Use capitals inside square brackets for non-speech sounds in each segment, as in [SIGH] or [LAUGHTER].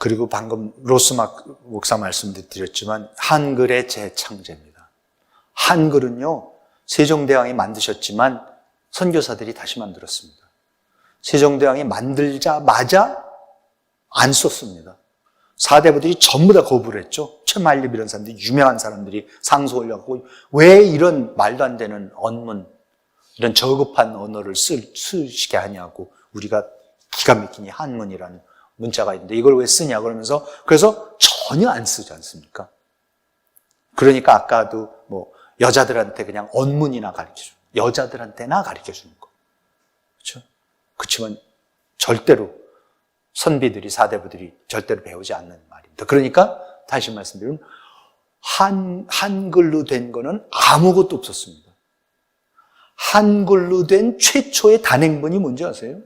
그리고 방금 로스막 목사 말씀도 드렸지만 한글의 재창제입니다. 한글은요 세종대왕이 만드셨지만 선교사들이 다시 만들었습니다. 세종대왕이 만들자마자 안 썼습니다. 사대부들이 전부 다 거부를 했죠. 최만립 이런 사람들이 유명한 사람들이 상소 올렸고 왜 이런 말도 안 되는 언문 이런 저급한 언어를 쓸, 쓰시게 하냐고 우리가 기가 막히니 한문이라는 문자가 있는데 이걸 왜 쓰냐 그러면서 그래서 전혀 안 쓰지 않습니까? 그러니까 아까도 뭐 여자들한테 그냥 언문이나 가르쳐 여자들한테나 가르쳐 주는 거. 그렇죠? 그렇지만 절대로 선비들이 사대부들이 절대로 배우지 않는 말입니다. 그러니까 다시 말씀드리면 한 한글로 된 거는 아무것도 없었습니다. 한글로 된 최초의 단행본이 뭔지 아세요?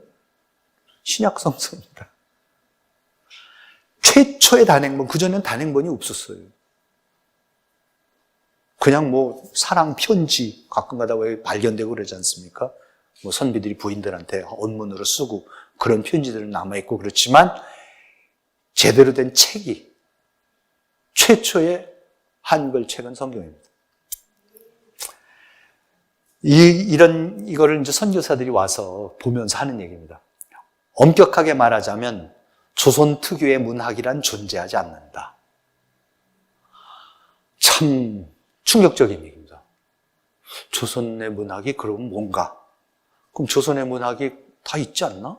신약 성서입니다. 최초의 단행본, 그전엔 단행본이 없었어요. 그냥 뭐 사랑 편지 가끔 가다 왜 발견되고 그러지 않습니까? 뭐 선비들이 부인들한테 언문으로 쓰고 그런 편지들은 남아있고 그렇지만 제대로 된 책이 최초의 한글 책은 성경입니다. 이, 이런, 이거를 이제 선교사들이 와서 보면서 하는 얘기입니다. 엄격하게 말하자면 조선 특유의 문학이란 존재하지 않는다. 참 충격적인 얘기입니다. 조선의 문학이 그럼 뭔가? 그럼 조선의 문학이 다 있지 않나?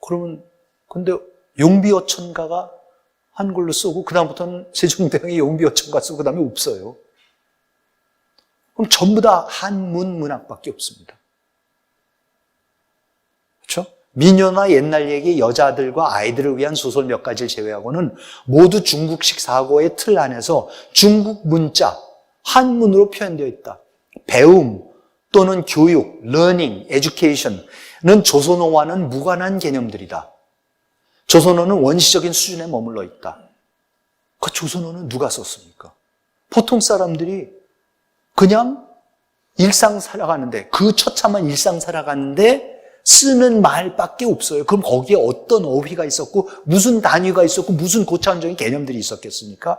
그러면 근데 용비어천가가 한글로 쓰고 그다음부터는 세종대왕이 용비어천가 쓰고 그다음에 없어요. 그럼 전부 다 한문 문학밖에 없습니다. 그렇죠? 미녀나 옛날 얘기 여자들과 아이들을 위한 소설 몇 가지를 제외하고는 모두 중국식 사고의 틀 안에서 중국 문자 한문으로 표현되어 있다. 배움 또는 교육, learning, education는 조선어와는 무관한 개념들이다. 조선어는 원시적인 수준에 머물러 있다. 그 조선어는 누가 썼습니까? 보통 사람들이 그냥 일상 살아가는데 그 처참한 일상 살아가는데 쓰는 말밖에 없어요. 그럼 거기에 어떤 어휘가 있었고 무슨 단위가 있었고 무슨 고차원적인 개념들이 있었겠습니까?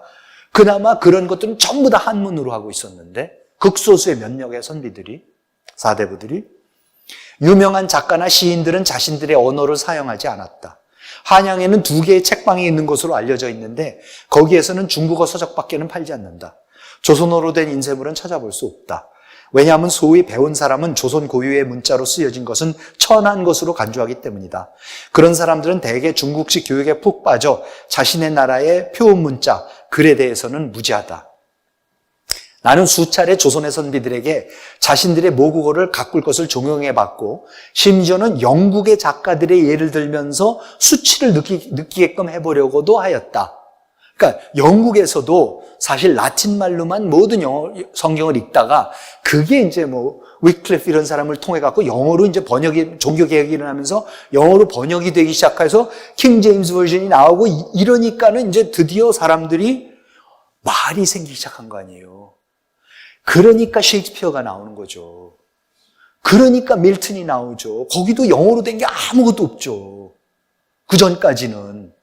그나마 그런 것들은 전부 다 한문으로 하고 있었는데 극소수의 몇몇의 선비들이 사대부들이 유명한 작가나 시인들은 자신들의 언어를 사용하지 않았다. 한양에는 두 개의 책방이 있는 것으로 알려져 있는데 거기에서는 중국어 서적밖에는 팔지 않는다. 조선어로 된 인쇄물은 찾아볼 수 없다. 왜냐하면 소위 배운 사람은 조선 고유의 문자로 쓰여진 것은 천한 것으로 간주하기 때문이다. 그런 사람들은 대개 중국식 교육에 푹 빠져 자신의 나라의 표음 문자, 글에 대해서는 무지하다. 나는 수차례 조선의 선비들에게 자신들의 모국어를 가꿀 것을 종용해 봤고, 심지어는 영국의 작가들의 예를 들면서 수치를 느끼, 느끼게끔 해보려고도 하였다. 그러니까 영국에서도 사실 라틴 말로만 모든 영어, 성경을 읽다가 그게 이제 뭐 위클리프 이런 사람을 통해 갖고 영어로 이제 번역이 종교 개혁이 일어나면서 영어로 번역이 되기 시작해서 킹 제임스 버전이 나오고 이- 이러니까는 이제 드디어 사람들이 말이 생기기 시작한 거 아니에요. 그러니까 셰익스피어가 나오는 거죠. 그러니까 밀튼이 나오죠. 거기도 영어로 된 게 아무것도 없죠. 그 전까지는.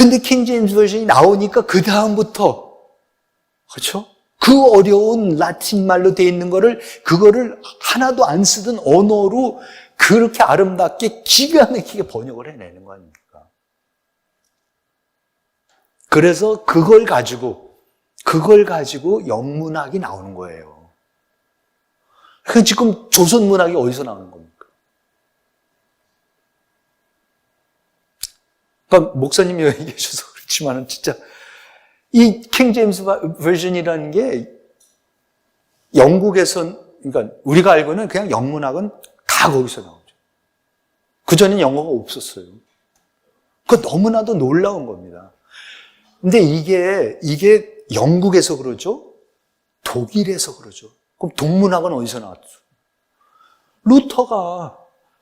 근데 킹 제임스 버전이 나오니까 그 다음부터 그렇죠? 그 어려운 라틴 말로 돼 있는 거를 그거를 하나도 안 쓰던 언어로 그렇게 아름답게 기가 막히게 번역을 해내는 거 아닙니까? 그래서 그걸 가지고 그걸 가지고 영문학이 나오는 거예요. 그 지금 조선 문학이 어디서 나오는 겁니까? 그러니까 목사님이 [LAUGHS] 얘기해 주셔서 그렇지만은 진짜 이 킹 제임스 버전이라는 게 영국에선 그러니까 우리가 알고는 그냥 영문학은 다 거기서 나오죠. 그 전엔 영어가 없었어요. 그 너무나도 놀라운 겁니다. 근데 이게 이게 영국에서 그러죠? 독일에서 그러죠. 그럼 동문학은 어디서 나왔죠? 루터가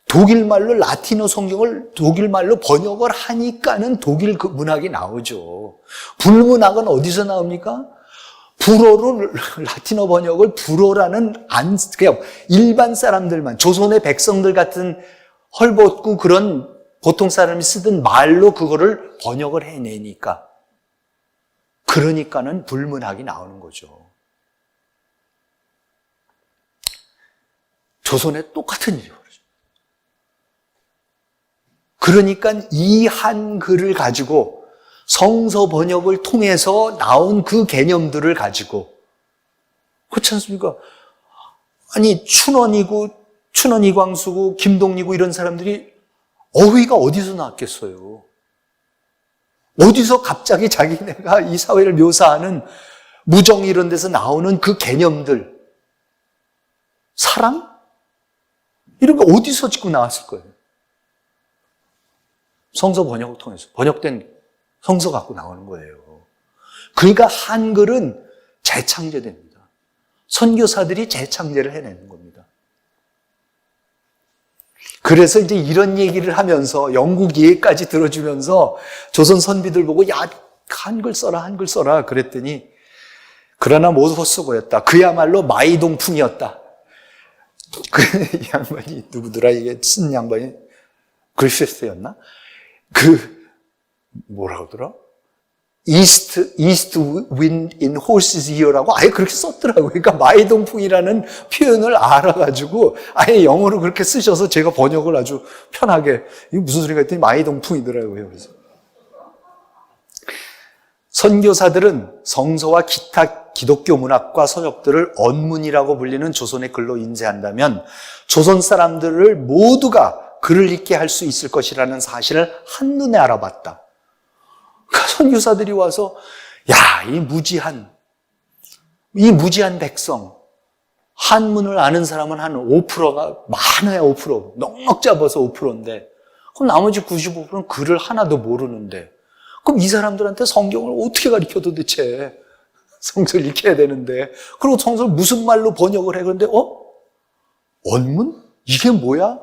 독일 말로 라틴어 성경을 독일 말로 번역을 하니까는 독일 그 문학이 나오죠. 불문학은 어디서 나옵니까? 불어로 [LAUGHS] 라틴어 번역을 불어라는 안 그냥 일반 사람들만 조선의 백성들 같은 헐벗고 그런 보통 사람이 쓰던 말로 그거를 번역을 해내니까. 그러니까는 불문학이 나오는 거죠. 조선에 똑같은 일이 벌어져. 그러니까 이 한 글을 가지고 성서 번역을 통해서 나온 그 개념들을 가지고 그렇지 않습니까? 아니 춘원이고 춘원 이광수고 김동리고 이런 사람들이 어휘가 어디서 나왔겠어요? 어디서 갑자기 자기네가 이 사회를 묘사하는 무정 이런 데서 나오는 그 개념들 사랑? 이런 거 어디서 지금 나왔을 거예요? 성서 번역을 통해서 번역된 성서 갖고 나오는 거예요. 그러니까 한글은 재창제됩니다. 선교사들이 재창제를 해내는 겁니다. 그래서 이제 이런 얘기를 하면서 영국 예까지 들어주면서 조선 선비들 보고 야 한글 써라 한글 써라 그랬더니 그러나 못 쓰고였다. 그야말로 마이동풍이었다. [LAUGHS] 그 양반이 누구더라 이게 쓴 양반이 글쎄스였나? 그 뭐라 그러더라? 이스트 이스트 윈인 홀시스 이어라고 아예 그렇게 썼더라고요. 그러니까 마이동풍이라는 표현을 알아가지고 아예 영어로 그렇게 쓰셔서 제가 번역을 아주 편하게 이게 무슨 소리가 했더니 마이동풍이더라고요. 그래서 선교사들은 성서와 기타 기독교 문학과 서적들을 언문이라고 불리는 조선의 글로 인쇄한다면 조선 사람들을 모두가 글을 읽게 할 수 있을 것이라는 사실을 한눈에 알아봤다. 그러니까 선교사들이 와서 야, 이 무지한 이 무지한 백성 한문을 아는 사람은 한 5%가 많아야 5% 넉넉 잡아서 5%인데 그럼 나머지 95%는 글을 하나도 모르는데 그럼 이 사람들한테 성경을 어떻게 가르쳐 도대체 성서를 읽혀야 되는데 그리고 성서를 무슨 말로 번역을 해 그런데 어? 원문? 이게 뭐야?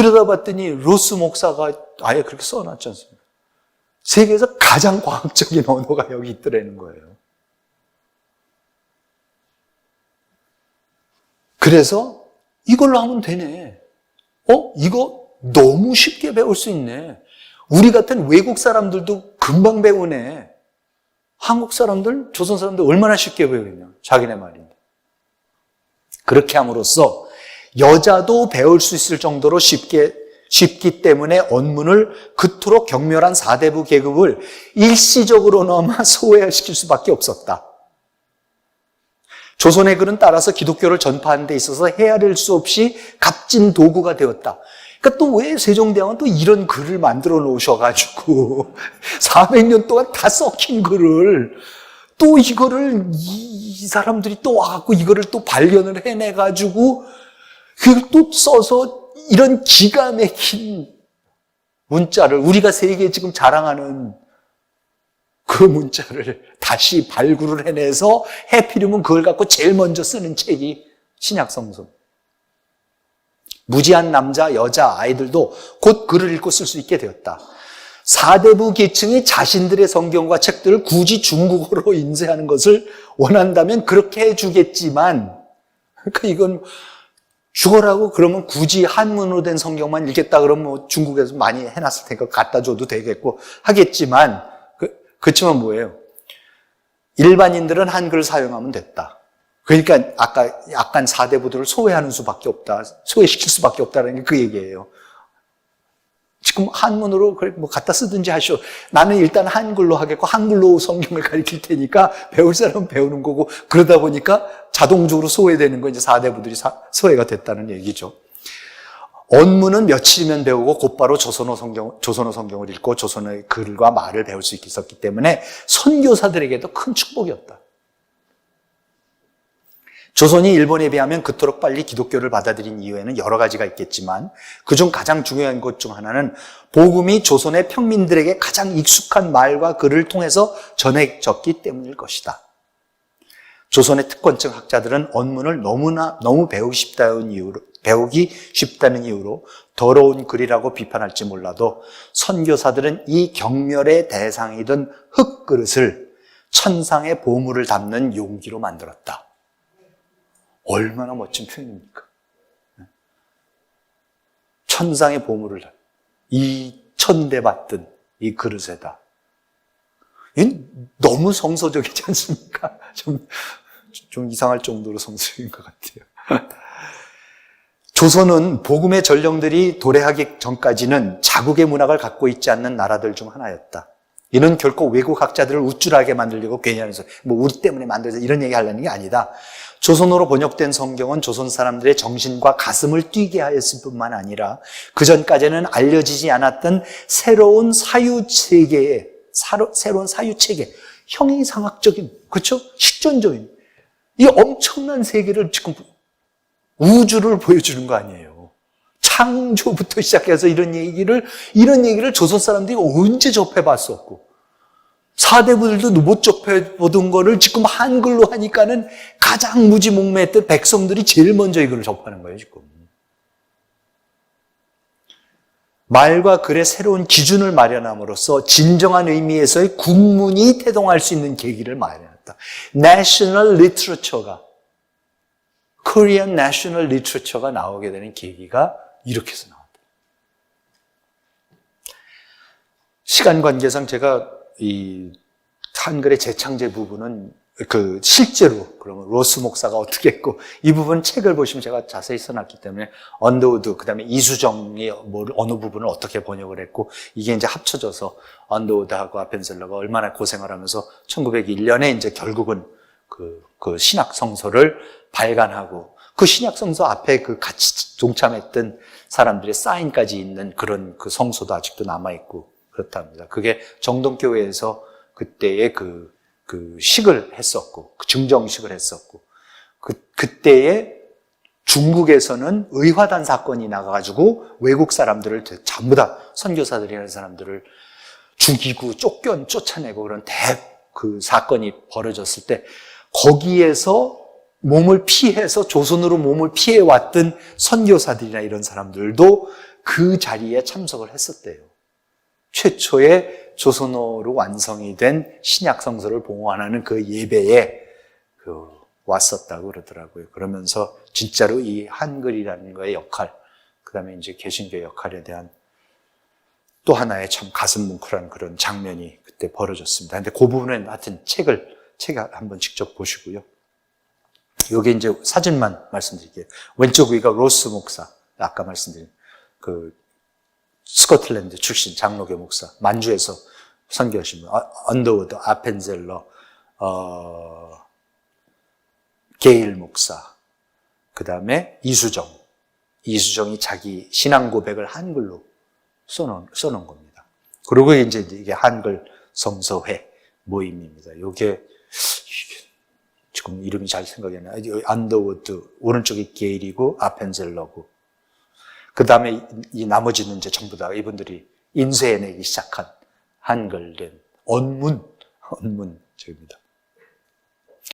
들여다봤더니 로스 목사가 아예 그렇게 써놨지 않습니까? 세계에서 가장 과학적인 언어가 여기 있더라는 거예요. 그래서 이걸로 하면 되네. 어? 이거 너무 쉽게 배울 수 있네. 우리 같은 외국 사람들도 금방 배우네. 한국 사람들, 조선 사람들 얼마나 쉽게 배우겠냐. 자기네 말인데. 그렇게 함으로써 여자도 배울 수 있을 정도로 쉽게 쉽기 때문에 언문을 그토록 경멸한 사대부 계급을 일시적으로나마 [LAUGHS] 소외시킬 수밖에 없었다. 조선의 글은 따라서 기독교를 전파하는 데 있어서 헤아릴 수 없이 값진 도구가 되었다. 그러니까 또 왜 세종대왕은 또 이런 글을 만들어 놓으셔가지고 [LAUGHS] 400년 동안 다 썩힌 글을 또 이거를 이, 이 사람들이 또 와갖고 이거를 또 발견을 해내가지고 또 써서 이런 기가 막힌 문자를 우리가 세계에 지금 자랑하는 그 문자를 다시 발굴을 해내서 해피리면 그걸 갖고 제일 먼저 쓰는 책이 신약성서. 무지한 남자, 여자, 아이들도 곧 글을 읽고 쓸 수 있게 되었다. 사대부 계층이 자신들의 성경과 책들을 굳이 중국어로 [LAUGHS] 인쇄하는 것을 원한다면 그렇게 해주겠지만, 그러니까 이건 죽어라고 그러면 굳이 한문으로 된 성경만 읽겠다 그러면 뭐 중국에서 많이 해놨을 테니까 갖다 줘도 되겠고 하겠지만 그, 그렇지만 뭐예요? 일반인들은 한글을 사용하면 됐다. 그러니까 아까 약간 사대부들을 소외하는 수밖에 없다. 소외시킬 수밖에 없다는 게 그 얘기예요. 지금 한문으로 뭐 갖다 쓰든지 하시오. 나는 일단 한글로 하겠고 한글로 성경을 [LAUGHS] 가르칠 테니까 배울 사람은 배우는 거고 그러다 보니까 자동적으로 소외되는 거 이제 사대부들이 소외가 됐다는 얘기죠. 언문은 며칠이면 배우고 곧바로 조선어 성경, 조선어 성경을 읽고 조선어의 글과 말을 배울 수 있었기 때문에 선교사들에게도 큰 축복이었다. 조선이 일본에 비하면 그토록 빨리 기독교를 받아들인 이유에는 여러 가지가 있겠지만 그중 가장 중요한 것 중 하나는 복음이 조선의 평민들에게 가장 익숙한 말과 글을 통해서 전해졌기 때문일 것이다. 조선의 특권층 학자들은 언문을 너무나 너무 배우기 쉽다는 이유로 배우기 쉽다는 이유로 더러운 글이라고 비판할지 몰라도 선교사들은 이 경멸의 대상이던 흙그릇을 천상의 보물을 담는 용기로 만들었다. 얼마나 멋진 표현입니까? 천상의 보물을 이 천대 받든 이 그릇에다. 이 너무 성서적이지 않습니까? [LAUGHS] 좀, 좀 이상할 정도로 성서적인 것 같아요. [LAUGHS] 조선은 복음의 전령들이 도래하기 전까지는 자국의 문학을 갖고 있지 않는 나라들 중 하나였다. 이는 결코 외국 학자들을 우쭐하게 만들려고 괜히 하면서 뭐 우리 때문에 만들어서 이런 얘기 하려는 게 아니다. 조선어로 번역된 성경은 조선 사람들의 정신과 가슴을 뛰게 하였을 뿐만 아니라 그 전까지는 알려지지 않았던 새로운 사유 사로- 새로운 사유 체계, 형이상학적인 그렇죠? 식전적인 이 엄청난 세계를 지금 우주를 보여주는 거 아니에요. 창조부터 시작해서 이런 얘기를, 이런 얘기를 조선 사람들이 언제 접해봤었고, 사대부들도 못 접해보던 거를 지금 한글로 하니까는 가장 무지몽매했던 백성들이 제일 먼저 이걸 접하는 거예요, 지금. 말과 글의 새로운 기준을 마련함으로써 진정한 의미에서의 국문이 태동할 수 있는 계기를 마련했다. National Literature가 Korean National Literature가 나오게 되는 계기가 이렇게 해서 나왔다. 시간 관계상 제가 이 한글의 재창제 부분은 그 실제로 그러면 로스 목사가 어떻게 했고 이 부분 책을 보시면 제가 자세히 써놨기 때문에 언더우드 그다음에 이수정이 뭐 어느 부분을 어떻게 번역을 했고 이게 이제 합쳐져서 언더우드하고 아펜셀러가 얼마나 고생을 하면서 1901년에 이제 결국은 그, 그 신약 성서를 발간하고 그 신약 성서 앞에 그 같이 동참했던 사람들의 사인까지 있는 그런 그 성소도 아직도 남아 있고 그렇답니다. 그게 정동교회에서 그때의 그, 그 식을 했었고 그 증정식을 했었고 그 그때에 중국에서는 의화단 사건이 나가가지고 외국 사람들을 전부 다 선교사들이라는 사람들을 죽이고 쫓겨 쫓아내고 그런 대 그 사건이 벌어졌을 때 거기에서 몸을 피해서 조선으로 몸을 피해 왔던 선교사들이나 이런 사람들도 그 자리에 참석을 했었대요. 최초의 조선어로 완성이 된 신약 성서를 봉헌하는 그 예배에 그 왔었다고 그러더라고요. 그러면서 진짜로 이 한글이라는 거의 역할, 그 다음에 이제 개신교 역할에 대한 또 하나의 참 가슴 뭉클한 그런 장면이 그때 벌어졌습니다. 근데 그 부분은 하여튼 책을, 책 한번 직접 보시고요. 여기 이제 사진만 말씀드릴게요. 왼쪽 위가 로스 목사, 아까 말씀드린 그 스코틀랜드 출신 장로교 목사, 만주에서 선교하신 분, 어, 언더우드, 아펜젤러, 어, 게일 목사, 그 다음에 이수정. 이수정이 자기 신앙 고백을 한글로 써놓은, 써놓은 겁니다. 그리고 이제 이게 한글 성서회 모임입니다. 요게, 지금 이름이 잘 생각이 안 나요. 언더우드, 오른쪽이 게일이고, 아펜젤러고, 그 다음에 이 나머지는 이제 전부 다 이분들이 인쇄해내기 시작한 한글된 언문, 언문 적입니다.